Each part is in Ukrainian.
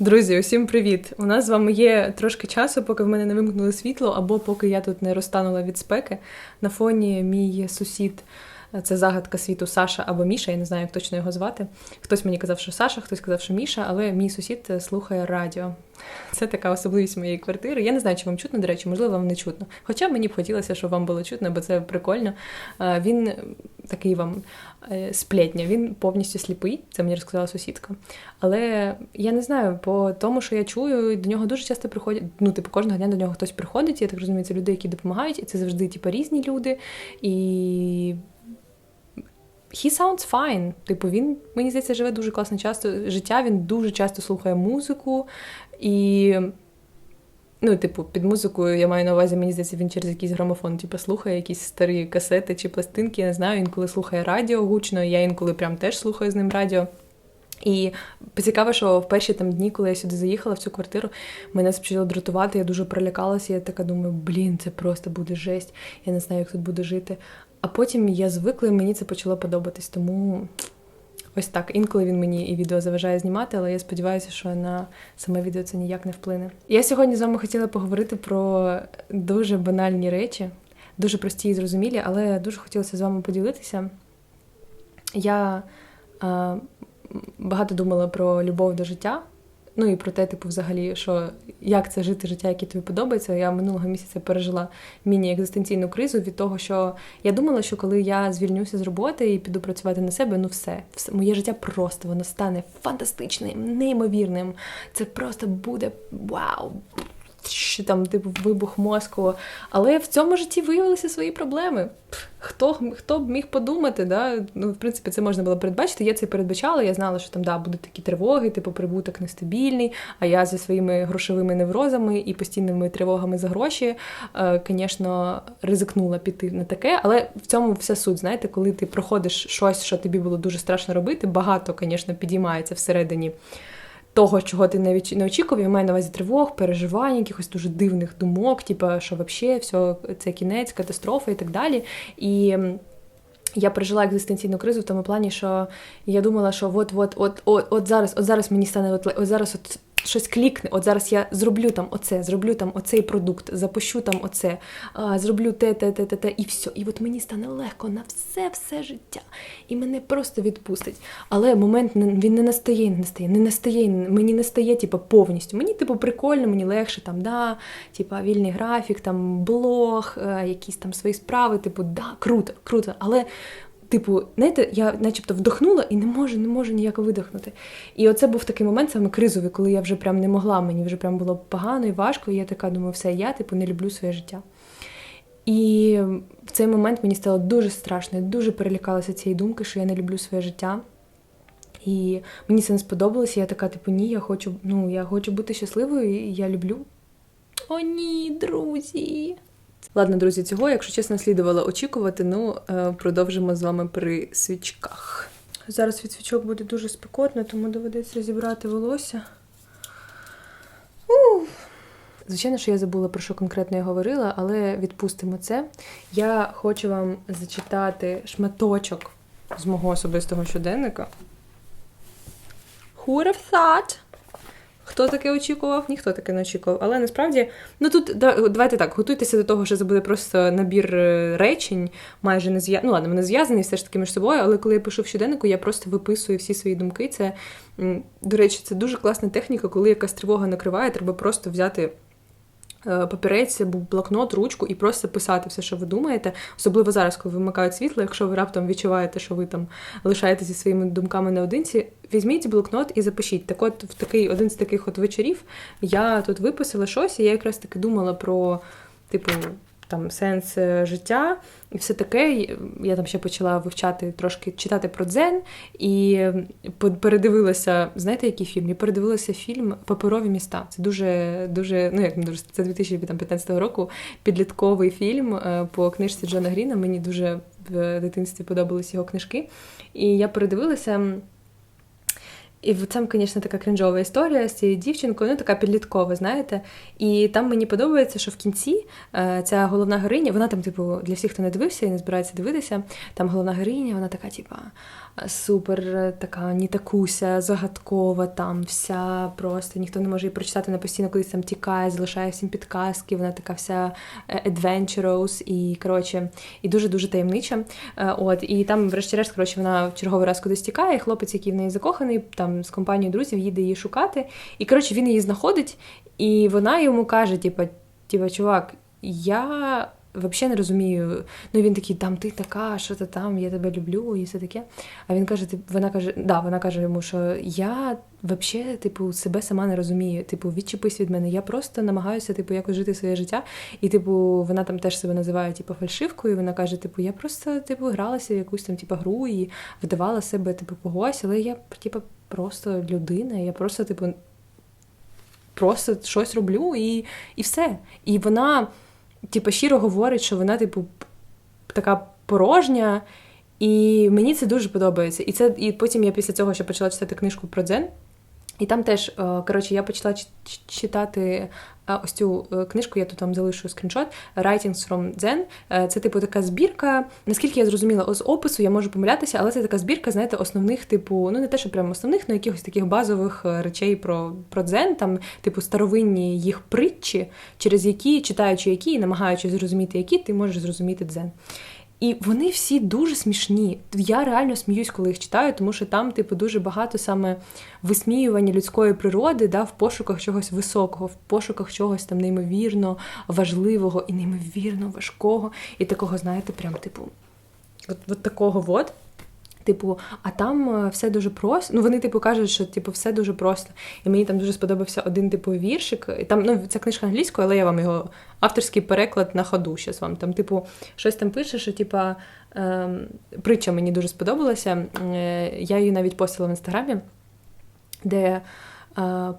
Друзі, усім привіт! У нас з вами є трошки часу, поки в мене не вимкнули світло, або поки я тут не розтанула від спеки. На фоні мій сусід. Це загадка світу Саша або Міша, я не знаю, як точно його звати. Хтось мені казав, що Саша, хтось казав, що Міша, але мій сусід слухає радіо. Це така особливість моєї квартири. Я не знаю, чи вам чутно, до речі, можливо, вам не чутно. Хоча мені б хотілося, щоб вам було чутно, бо це прикольно. Він такий вам е, сплетня, він повністю сліпий, це мені розказала сусідка. Але я не знаю, по тому, що я чую, до нього дуже часто приходять. Ну, типу, кожного дня до нього хтось приходить. Я так розумію, це люди, які допомагають, і це завжди типу, різні люди. І he sounds fine. Типу, він, мені здається, живе дуже класно часто життя, він дуже часто слухає музику. І, ну, типу, під музикою я маю на увазі, мені здається, він через якийсь грамофон, типу, слухає якісь старі касети чи пластинки. Я не знаю, інколи слухає радіо гучно, я інколи прям теж слухаю з ним радіо. І цікаво, що в перші там дні, коли я сюди заїхала в цю квартиру, мене почало дратувати, я дуже пролякалася. Я така думаю, блін, це просто буде жесть. Я не знаю, як тут буду жити. А потім я звикла, і мені це почало подобатись. Тому ось так. Інколи він мені і відео заважає знімати, але я сподіваюся, що на саме відео це ніяк не вплине. Я сьогодні з вами хотіла поговорити про дуже банальні речі, дуже прості і зрозумілі, але дуже хотілося з вами поділитися. Я а, багато думала про любов до життя. Ну і про те, типу, взагалі, що як це жити життя, яке тобі подобається. Я минулого місяця пережила міні-екзистенційну кризу від того, що я думала, що коли я звільнюся з роботи і піду працювати на себе, ну все, все моє життя просто воно стане фантастичним, неймовірним. Це просто буде вау! Що там, типу, вибух мозку. Але в цьому житті виявилися свої проблеми. Хто хто б міг подумати, да? ну, в принципі, це можна було передбачити. Я це передбачала, я знала, що там да, будуть такі тривоги, типу прибуток нестабільний, а я зі своїми грошовими неврозами і постійними тривогами за гроші, звісно, е, ризикнула піти на таке. Але в цьому вся суть, знаєте, коли ти проходиш щось, що тобі було дуже страшно робити, багато, звісно, підіймається всередині того, чого ти навіть не очікував, я маю на увазі тривог, переживань, якихось дуже дивних думок, типу, що взагалі все це кінець, катастрофа і так далі. І я пережила екзистенційну кризу в тому плані, що я думала, що от от от от, от зараз, от зараз мені стане от, от зараз от щось клікне, от зараз я зроблю там оце, зроблю там оцей продукт, запущу там оце, зроблю те, те, те, те, те, і все. І от мені стане легко на все-все життя. І мене просто відпустить. Але момент він не настає, не настає, не настає, мені не стає, типу, повністю. Мені, типу, прикольно, мені легше, там, да, типу, вільний графік, там, блог, е, якісь там свої справи, типу, да, круто, круто. Але Типу, знаєте, я начебто вдохнула і не можу, не можу ніяк видихнути. І оце був такий момент саме кризовий, коли я вже прям не могла, мені вже прям було погано і важко, і я така думаю, все, я типу не люблю своє життя. І в цей момент мені стало дуже страшно, я дуже перелякалася цієї думки, що я не люблю своє життя. І мені це не сподобалося. Я така, типу, ні, я хочу, ну, я хочу бути щасливою, і я люблю. О, ні, друзі! Ладно, друзі, цього, якщо чесно, слідувало очікувати, ну е, продовжимо з вами при свічках. Зараз від свічок буде дуже спекотно, тому доведеться зібрати волосся. Ух. Звичайно, що я забула, про що конкретно я говорила, але відпустимо це. Я хочу вам зачитати шматочок з мого особистого щоденника. Who would have thought? Хто таке очікував? Ніхто таке не очікував. Але насправді, ну тут давайте так, готуйтеся до того, що це буде просто набір е, речень, майже не зв'язаний. Ну ладно, вони зв'язані все ж таки між собою, але коли я пишу в щоденнику, я просто виписую всі свої думки. Це, до речі, це дуже класна техніка, коли якась тривога накриває, треба просто взяти. Е, папірець, блокнот, ручку і просто писати все, що ви думаєте. Особливо зараз, коли вимикають світло, якщо ви раптом відчуваєте, що ви там лишаєтеся зі своїми думками наодинці, візьміть блокнот і запишіть. Так от в такий один з таких от вечорів я тут виписала щось, і я якраз таки думала про, типу, там сенс е, життя і все таке. Я там ще почала вивчати трошки читати про дзен і передивилася, знаєте, який фільм? Я передивилася фільм Паперові міста. Це дуже, дуже, ну як не дуже, це 2015 року підлітковий фільм е, по книжці Джона Гріна. Мені дуже в дитинстві подобались його книжки. І я передивилася. І це, звісно, така кринжова історія з цією дівчинкою, ну така підліткова, знаєте. І там мені подобається, що в кінці е, ця головна героїня, вона там, типу, для всіх, хто не дивився і не збирається дивитися, там головна героїня, вона така, типа, супер е, така нітакуся, загадкова, там вся просто ніхто не може її прочитати, вона постійно кудись там тікає, залишає всім підказки, вона така вся е, adventurous і коротше, і дуже-дуже таємнича. Е, От, і там, врешті-решт, коротше, вона в черговий раз кудись тікає, хлопець, який в неї закоханий, там з компанією друзів їде її шукати. І коротше, він її знаходить, і вона йому каже: типа, типа, чувак, я взагалі не розумію. Ну він такий, там ти така, що ти там, я тебе люблю, і все таке. А він каже: вона каже, да, вона каже йому, що я взагалі, типу, себе сама не розумію. Типу, відчепись від мене. Я просто намагаюся, типу, якось жити своє життя. І, типу, вона там теж себе називає типу, фальшивкою. Вона каже: типу, я просто типу, гралася в якусь там типу, гру і вдавала себе, типу, когось, але я типу, просто людина, я просто, типу. Просто щось роблю і і все. І вона, типу, щиро говорить, що вона, типу, така порожня, і мені це дуже подобається. І це, і потім я після цього ще почала читати книжку про дзен. І там теж, е, коротше, я почала читати е, ось цю е, книжку, я тут там залишу скріншот Writings from Zen. Це, типу, така збірка. Наскільки я зрозуміла, з опису я можу помилятися, але це така збірка, знаєте, основних, типу, ну не те, що прямо основних, але якихось таких базових речей про про дзен, там, типу, старовинні їх притчі, через які, читаючи які і намагаючись зрозуміти, які, ти можеш зрозуміти дзен. І вони всі дуже смішні. Я реально сміюсь, коли їх читаю, тому що там, типу, дуже багато саме висміювання людської природи, да, в пошуках чогось високого, в пошуках чогось там неймовірно важливого і неймовірно важкого. І такого, знаєте, прям, типу, от, от такого от. Типу, а там е, все дуже просто. Ну, вони, типу, кажуть, що типу, все дуже просто. І мені там дуже сподобався один типу віршик. І там, ну, Це книжка англійською, але я вам його авторський переклад на ходу. Щас вам там, типу, щось там пише, що типа, ем, притча мені дуже сподобалася. Е, я її навіть постила в інстаграмі, де.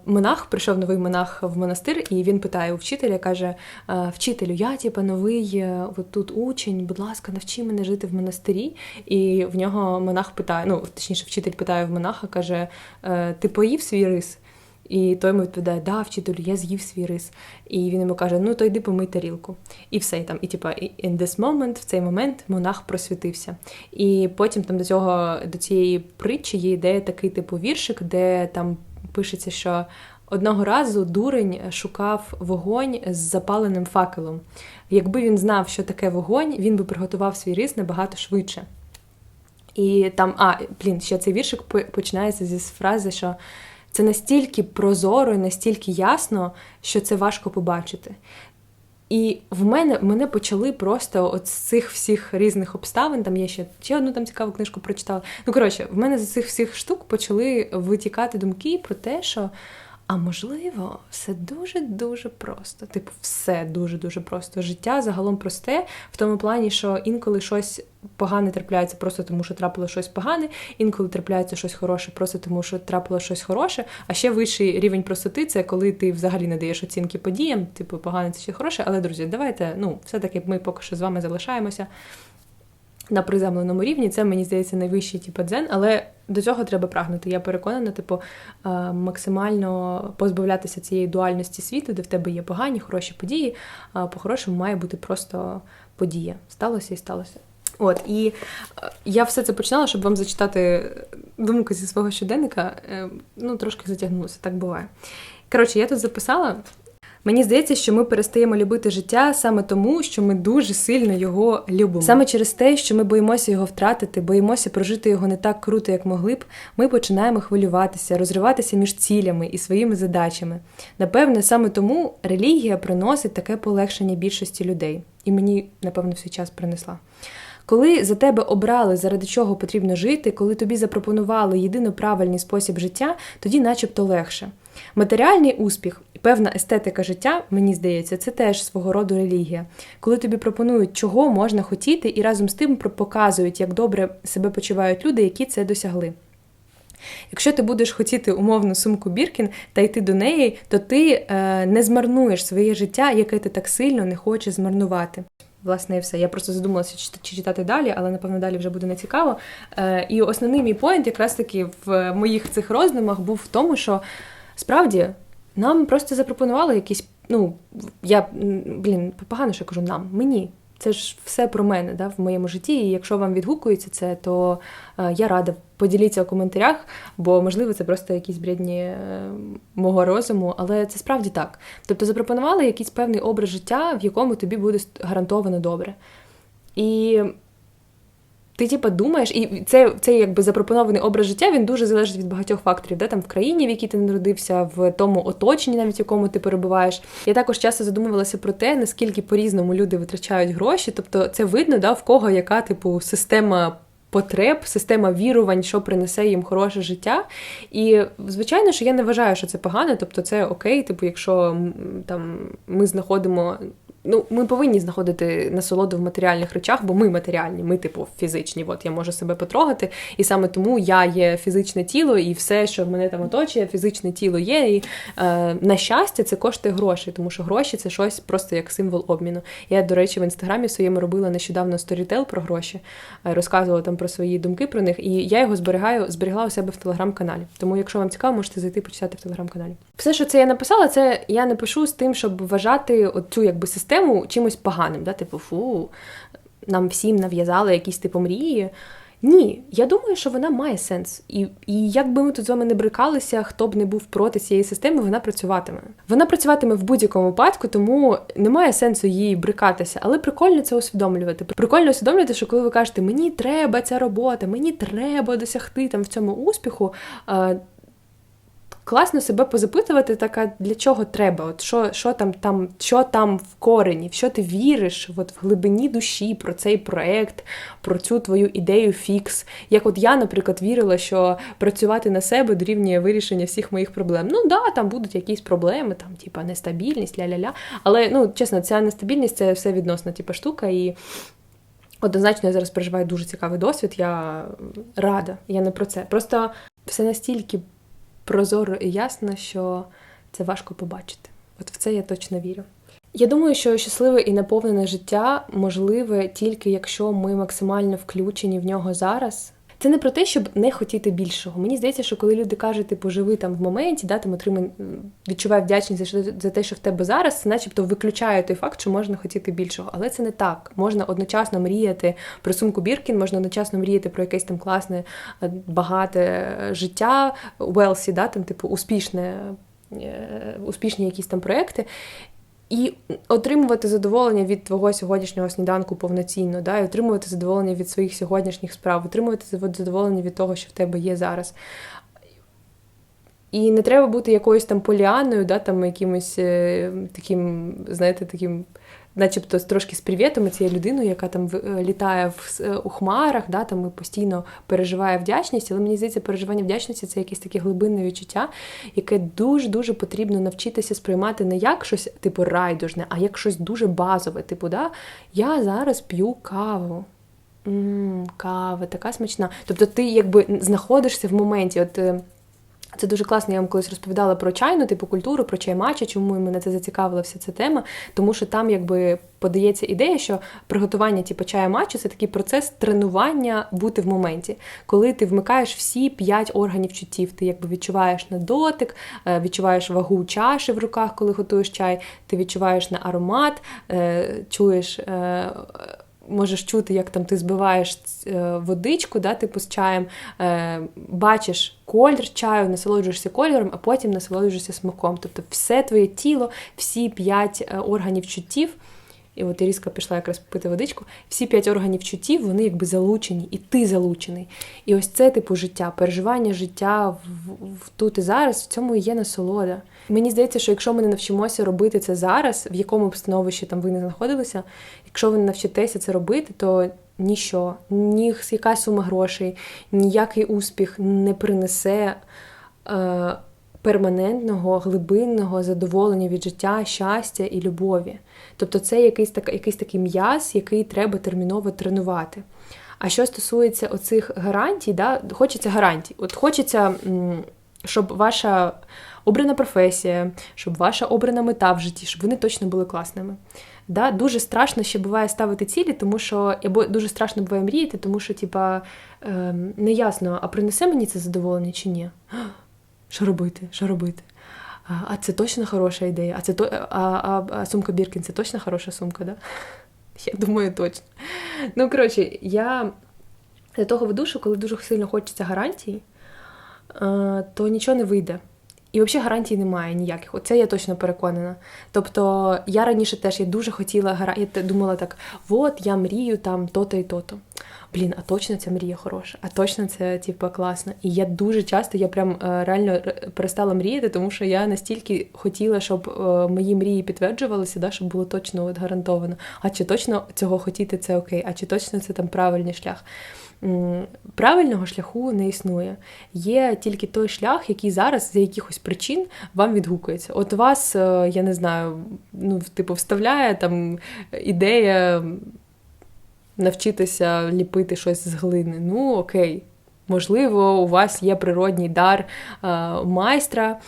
Монах прийшов новий монах в монастир, і він питає у вчителя, каже: Вчителю, я типа новий е, от тут учень, будь ласка, навчи мене жити в монастирі. І в нього монах питає: ну точніше, вчитель питає в монаха, каже: «Е, Ти поїв свій рис? І той йому відповідає, да, вчителю, я з'їв свій рис. І він йому каже: Ну, то йди помий тарілку. І все і там. І типа, in this moment, в цей момент, монах просвітився. І потім там до цього до цієї притчі є ідея такий типу віршик, де там пишеться, що одного разу дурень шукав вогонь з запаленим факелом. Якби він знав, що таке вогонь, він би приготував свій рис набагато швидше. І там, а, блін, ще цей віршик починається зі фрази, що це настільки прозоро і настільки ясно, що це важко побачити. І в мене мене почали просто от з цих всіх різних обставин. Там я ще ще одну там цікаву книжку прочитала. Ну коротше, в мене з цих всіх штук почали витікати думки про те, що а можливо, все дуже-дуже просто. Типу, все дуже-дуже просто. Життя загалом просте, в тому плані, що інколи щось погане трапляється просто тому, що трапило щось погане, інколи трапляється щось хороше, просто тому, що трапило щось хороше. А ще вищий рівень простоти це коли ти взагалі не даєш оцінки подіям, типу, погане це ще хороше. Але, друзі, давайте, ну, все-таки ми поки що з вами залишаємося на приземленому рівні. Це, мені здається, найвищий типу, дзен, але до цього треба прагнути. Я переконана, типу, е, максимально позбавлятися цієї дуальності світу, де в тебе є погані, хороші події. А по-хорошому має бути просто подія. Сталося і сталося. От, і е, я все це починала, щоб вам зачитати думку зі свого щоденника. Е, ну, трошки затягнулося, так буває. Коротше, я тут записала Мені здається, що ми перестаємо любити життя саме тому, що ми дуже сильно його любимо. Саме через те, що ми боїмося його втратити, боїмося прожити його не так круто, як могли б. Ми починаємо хвилюватися, розриватися між цілями і своїми задачами. Напевне, саме тому релігія приносить таке полегшення більшості людей, і мені, напевно, всій час принесла. Коли за тебе обрали, заради чого потрібно жити, коли тобі запропонували єдино правильний спосіб життя, тоді начебто легше. Матеріальний успіх певна естетика життя, мені здається, це теж свого роду релігія. Коли тобі пропонують, чого можна хотіти, і разом з тим показують, як добре себе почувають люди, які це досягли. Якщо ти будеш хотіти умовну сумку Біркін та йти до неї, то ти е, не змарнуєш своє життя, яке ти так сильно не хочеш змарнувати. Власне, і все. Я просто задумалася, чи читати далі, але напевно далі вже буде нецікаво. Е, І основний мій поінт, якраз таки в моїх цих роздумах, був в тому, що справді нам просто запропонували якісь. Ну, я блін, погано, що кажу нам, мені. це ж все про мене да, в моєму житті. І якщо вам відгукується це, то е, я рада. Поділіться у коментарях, бо можливо це просто якісь бредні е, мого розуму, але це справді так. Тобто запропонували якийсь певний образ життя, в якому тобі буде гарантовано добре. І ти типа думаєш, і це це якби запропонований образ життя, він дуже залежить від багатьох факторів, де там в країні, в якій ти народився, в тому оточенні, навіть в якому ти перебуваєш. Я також часто задумувалася про те, наскільки по-різному люди витрачають гроші. Тобто, це видно, да, в кого яка типу система. Потреб, система вірувань, що принесе їм хороше життя. І, звичайно, що я не вважаю, що це погано, тобто це окей, типу, якщо там ми знаходимо Ну, ми повинні знаходити насолоду в матеріальних речах, бо ми матеріальні, ми, типу, фізичні. От я можу себе потрогати, і саме тому я є фізичне тіло, і все, що мене там оточує, фізичне тіло є. І е, на щастя, це коштує гроші, тому що гроші це щось просто як символ обміну. Я, до речі, в інстаграмі своєму робила нещодавно сторітел про гроші, е, розказувала там про свої думки про них, і я його зберігаю, зберігла у себе в телеграм-каналі. Тому, якщо вам цікаво, можете зайти почитати в телеграм-каналі. Все, що це я написала, це я не пишу з тим, щоб вважати оцю якби систему систему чимось поганим, да? типу, фу, нам всім нав'язали якісь типу мрії. Ні, я думаю, що вона має сенс. І і як би ми тут з вами не брикалися, хто б не був проти цієї системи, вона працюватиме. Вона працюватиме в будь-якому випадку, тому немає сенсу їй брикатися. Але прикольно це усвідомлювати. Прикольно усвідомлювати, що коли ви кажете, мені треба ця робота, мені треба досягти там в цьому успіху класно себе позапитувати, така для чого треба? От що що там там, що там в корені, в що ти віриш от в глибині душі про цей проект, про цю твою ідею фікс. Як от я, наприклад, вірила, що працювати на себе дорівнює вирішення всіх моїх проблем. Ну да, там будуть якісь проблеми, там, типа нестабільність, ля-ля-ля. Але ну, чесно, ця нестабільність це все відносна типа штука. і Однозначно, я зараз переживаю дуже цікавий досвід. Я рада, я не про це. Просто все настільки прозоро і ясно, що це важко побачити. От в це я точно вірю. Я думаю, що щасливе і наповнене життя можливе тільки якщо ми максимально включені в нього зараз. Це не про те, щоб не хотіти більшого. Мені здається, що коли люди кажуть, типу, живи там в моменті, да, там отримай, відчувай вдячність за те, що в тебе зараз, це начебто виключає той факт, що можна хотіти більшого. Але це не так. Можна одночасно мріяти про сумку Біркін, можна одночасно мріяти про якесь там класне, е, багате життя, Велсі, да, там, типу, успішне. Е, успішні якісь там проекти, і отримувати задоволення від твого сьогоднішнього сніданку повноцінно, да, і отримувати задоволення від своїх сьогоднішніх справ, отримувати задоволення від того, що в тебе є зараз. І не треба бути якоюсь там поліаною, да, там якимось е, таким, знаєте, таким начебто трошки з привітами цією людиною, яка там е, літає в, е, у хмарах, да, там і постійно переживає вдячність, але мені здається, переживання вдячності це якесь таке глибинне відчуття, яке дуже-дуже потрібно навчитися сприймати не як щось типу райдужне, а як щось дуже базове. Типу, да, я зараз п'ю каву. М-м, Кава, така смачна. Тобто ти якби знаходишся в моменті. От е, це дуже класно, я вам колись розповідала про чайну, типу культуру, про чаймача, чому мене це зацікавила вся ця тема, тому що там якби подається ідея, що приготування типу, чая матчу це такий процес тренування бути в моменті, коли ти вмикаєш всі п'ять органів чуттів. Ти якби відчуваєш на дотик, е, відчуваєш вагу чаші в руках, коли готуєш чай, ти відчуваєш на аромат, е, чуєш. Можеш чути, як там ти збиваєш е, водичку, да, типу з чаєм, е, бачиш колір чаю, насолоджуєшся кольором, а потім насолоджуєшся смаком. Тобто все твоє тіло, всі п'ять е, органів чуттів. І от Іріска пішла якраз пити водичку. Всі п'ять органів чуттів, вони якби залучені, і ти залучений. І ось це типу життя, переживання життя в, в тут і зараз, в цьому і є насолода. Мені здається, що якщо ми не навчимося робити це зараз, в якому б становищі там ви не знаходилися, якщо ви не навчитеся це робити, то ніщо, ні яка сума грошей, ніякий успіх не принесе. Е, Перманентного, глибинного задоволення від життя, щастя і любові. Тобто це якийсь так, якийсь такий м'яз, який треба терміново тренувати. А що стосується оцих гарантій, да, хочеться гарантій. От хочеться, щоб ваша обрана професія, щоб ваша обрана мета в житті, щоб вони точно були класними. Да? Дуже страшно ще буває ставити цілі, тому що або дуже страшно буває мріяти, тому що, типа, е, неясно, а принесе мені це задоволення чи ні? Що робити? Що робити? А це точно хороша ідея. А це то, а, а, а сумка Біркін це точно хороша сумка, да? Я думаю, точно. Ну, коротше, я для того веду, що коли дуже сильно хочеться гарантій, то нічого не вийде. І взагалі гарантій немає ніяких. Оце я точно переконана. Тобто я раніше теж я дуже хотіла гарантій, я думала так: от я мрію там то-то і то-то. Блін, а точно ця мрія хороша, а точно це типу, класно. І я дуже часто я прям е, реально перестала мріяти, тому що я настільки хотіла, щоб е, мої мрії підтверджувалися, да, щоб було точно от, гарантовано. А чи точно цього хотіти це окей, а чи точно це там правильний шлях? Правильного шляху не існує. Є тільки той шлях, який зараз з якихось причин вам відгукується. От вас, е, я не знаю, ну, типу, вставляє там ідея навчитися ліпити щось з глини. Ну, окей, можливо, у вас є природній дар е, майстра,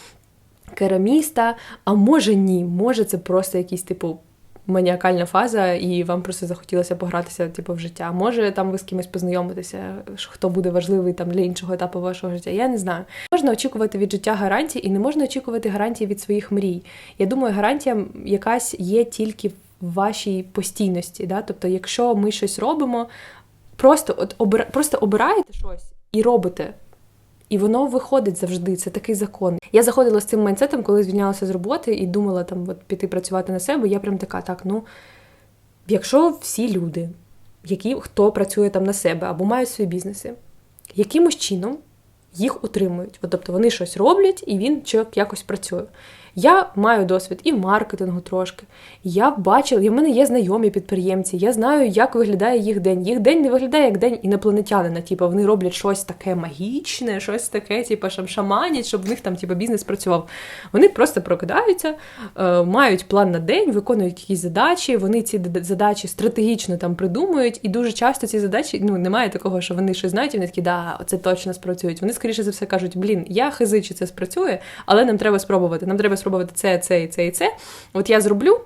кераміста, а може ні, може це просто якийсь типу маніакальна фаза, і вам просто захотілося погратися типу, в життя. Може, там ви з кимось познайомитеся, хто буде важливий там для іншого етапу вашого життя. Я не знаю. Можна очікувати від життя гарантій, і не можна очікувати гарантії від своїх мрій. Я думаю, гарантія якась є тільки вашій постійності. Да? Тобто, якщо ми щось робимо, просто от обира... просто обираєте щось і робите. І воно виходить завжди, це такий закон. Я заходила з цим майнсетом, коли звільнялася з роботи і думала там от, піти працювати на себе. Я прям така, так, ну якщо всі люди, які хто працює там на себе або мають свої бізнеси, якимось чином їх утримують. От, тобто вони щось роблять і він якось працює. Я маю досвід і маркетингу трошки. Я бачила, і в мене є знайомі підприємці. Я знаю, як виглядає їх день. Їх день не виглядає як день інопланетянина. Типу, вони роблять щось таке магічне, щось таке, типу, шаманять, щоб в них там типу, бізнес працював. Вони просто прокидаються, е, мають план на день, виконують якісь задачі. Вони ці задачі стратегічно там придумують, і дуже часто ці задачі ну немає такого, що вони щось знають, і вони такі, да, це точно спрацюють. Вони скоріше за все кажуть, блін, я хизи, чи це спрацює, але нам треба спробувати. Нам треба спробувати це, це і це і це. От я зроблю,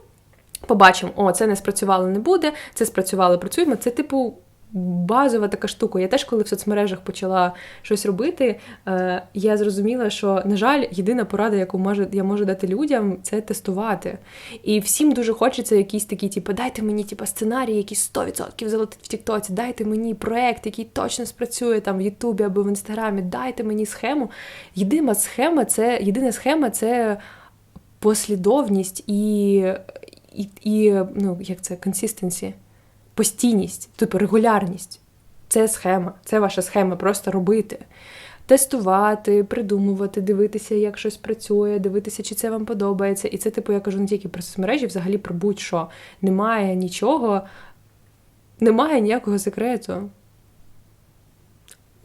побачимо, о, це не спрацювало, не буде, це спрацювало, працюємо. Це, типу, базова така штука. Я теж, коли в соцмережах почала щось робити, е, я зрозуміла, що, на жаль, єдина порада, яку може, я можу дати людям, це тестувати. І всім дуже хочеться якісь такі, типу, дайте мені типу, сценарій, який 100% залетить в Тіктоці, дайте мені проект, який точно спрацює там в Ютубі або в Інстаграмі, дайте мені схему. Єдина схема це єдина схема це послідовність і, і, і ну, як це, консистенсі, постійність, типу регулярність. Це схема, це ваша схема, просто робити. Тестувати, придумувати, дивитися, як щось працює, дивитися, чи це вам подобається. І це, типу, я кажу не тільки про соцмережі, взагалі про будь-що. Немає нічого, немає ніякого секрету.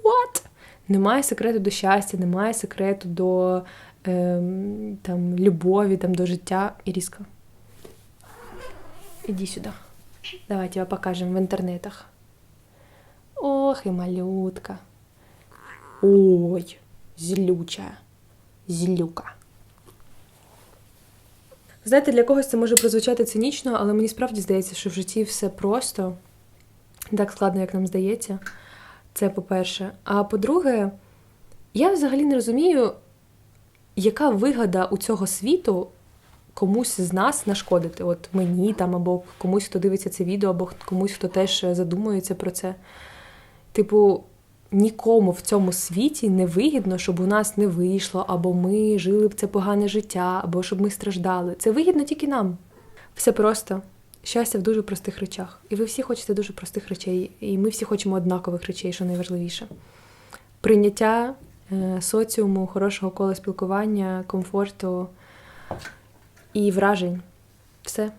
What? Немає секрету до щастя, немає секрету до там, любові там, до життя. Іріска. Іди сюди. Давай тебе покажемо в інтернетах. Ох, і малютка. Ой, злюча. Злюка. Знаєте, для когось це може прозвучати цинічно, але мені справді здається, що в житті все просто так складно, як нам здається. Це по-перше. А по-друге, я взагалі не розумію, яка вигода у цього світу комусь з нас нашкодити? От мені там, або комусь, хто дивиться це відео, або комусь, хто теж задумується про це. Типу, нікому в цьому світі не вигідно, щоб у нас не вийшло, або ми жили б це погане життя, або щоб ми страждали. Це вигідно тільки нам. Все просто. Щастя в дуже простих речах. І ви всі хочете дуже простих речей, і ми всі хочемо однакових речей, що найважливіше. Прийняття Е, соціуму, хорошого кола спілкування, комфорту і вражень. Все.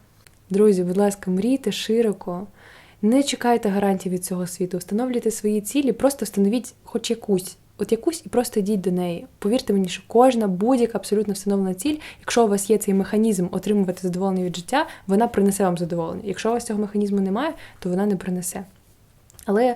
Друзі, будь ласка, мрійте широко. Не чекайте гарантій від цього світу, встановлюйте свої цілі, просто встановіть хоч якусь, от якусь і просто йдіть до неї. Повірте мені, що кожна будь-яка абсолютно встановлена ціль, якщо у вас є цей механізм отримувати задоволення від життя, вона принесе вам задоволення. Якщо у вас цього механізму немає, то вона не принесе. Але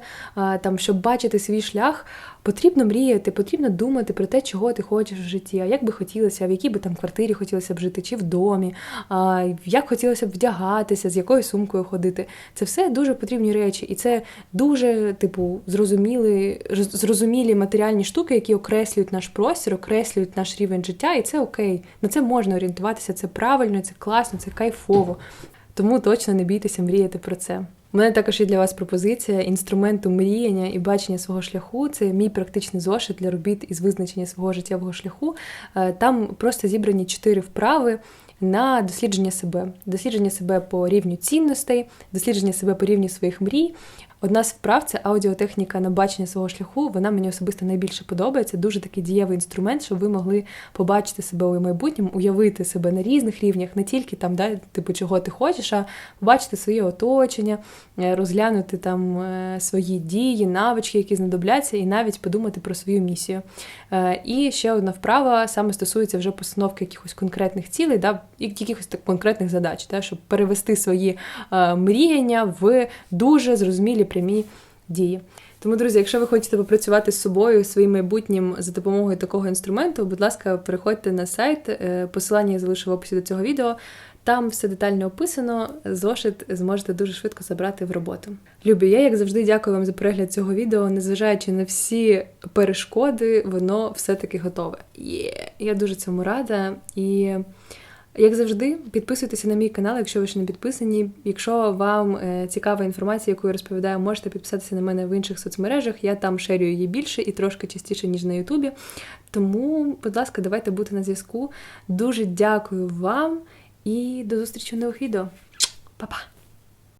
там, щоб бачити свій шлях, потрібно мріяти, потрібно думати про те, чого ти хочеш в житті, а як би хотілося, в якій би там квартирі хотілося б жити, чи в домі, а, як хотілося б вдягатися, з якою сумкою ходити. Це все дуже потрібні речі, і це дуже, типу, зрозумілі, зрозумілі матеріальні штуки, які окреслюють наш простір, окреслюють наш рівень життя, і це окей. На це можна орієнтуватися, це правильно, це класно, це кайфово. Тому точно не бійтеся мріяти про це. У мене також є для вас пропозиція інструменту мріяння і бачення свого шляху. Це мій практичний зошит для робіт із визначення свого життєвого шляху. Е, Там просто зібрані чотири вправи на дослідження себе, дослідження себе по рівню цінностей, дослідження себе по рівню своїх мрій. Одна з вправ це аудіотехніка на бачення свого шляху. Вона мені особисто найбільше подобається. Дуже такий дієвий інструмент, щоб ви могли побачити себе у майбутньому, уявити себе на різних рівнях, не тільки там, да, типу, чого ти хочеш, а побачити своє оточення, е, розглянути там е, свої дії, навички, які знадобляться, і навіть подумати про свою місію. Е, І ще одна вправа саме стосується вже постановки якихось конкретних цілей, да, якихось так конкретних задач, да, щоб перевести свої мріяння в дуже зрозумілі прямі дії. Тому, друзі, якщо ви хочете попрацювати з собою, своїм майбутнім за допомогою такого інструменту, будь ласка, переходьте на сайт, е, посилання я залишу в описі до цього відео. Там все детально описано. Зошит зможете дуже швидко забрати в роботу. Любі, я як завжди дякую вам за перегляд цього відео. Незважаючи на всі перешкоди, воно все-таки готове. Є, я дуже цьому рада. І як завжди, підписуйтеся на мій канал, якщо ви ще не підписані. Якщо вам е, цікава інформація, яку я розповідаю, можете підписатися на мене в інших соцмережах. Я там шерю її більше і трошки частіше, ніж на Ютубі. Тому, будь ласка, давайте бути на зв'язку. Дуже дякую вам і до зустрічі в нових відео. Па-па!